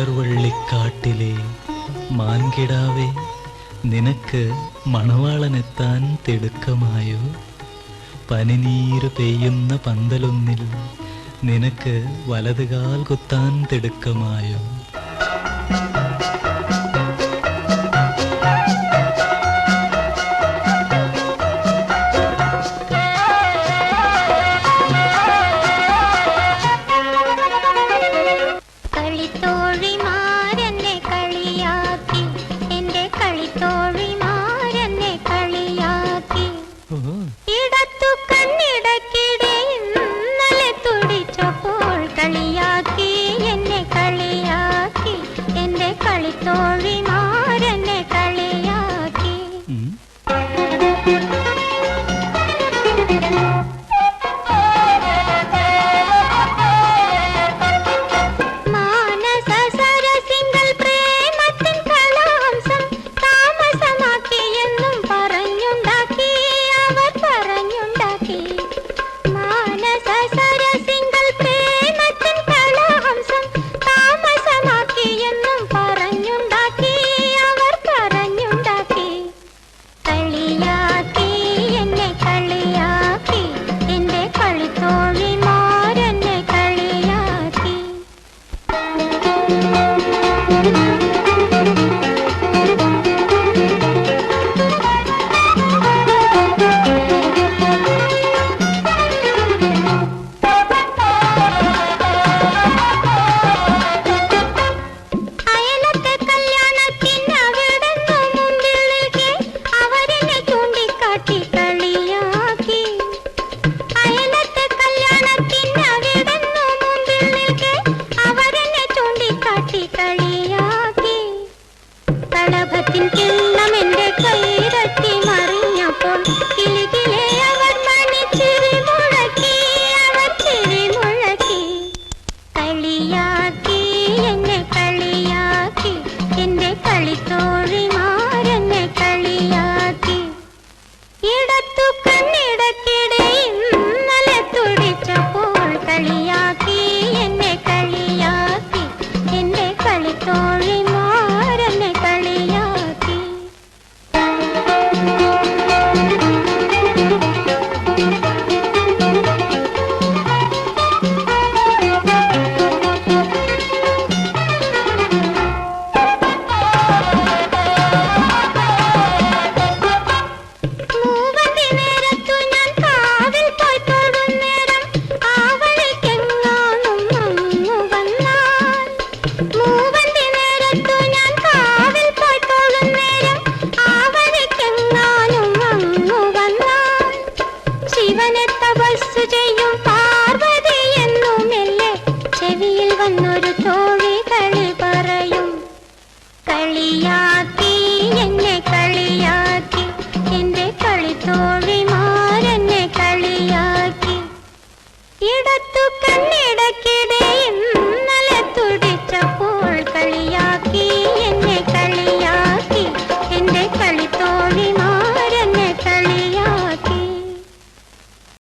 മലർവള്ളിക്കാട്ടിലെ മാൻകിടാവേ നിനക്ക് മണവാളനെത്താൻ തിടുക്കമായോ? പനിനീര് പെയ്യുന്ന പന്തലൊന്നിൽ നിനക്ക് വലതുകാൽ കുത്താൻ തിടുക്കമായോ?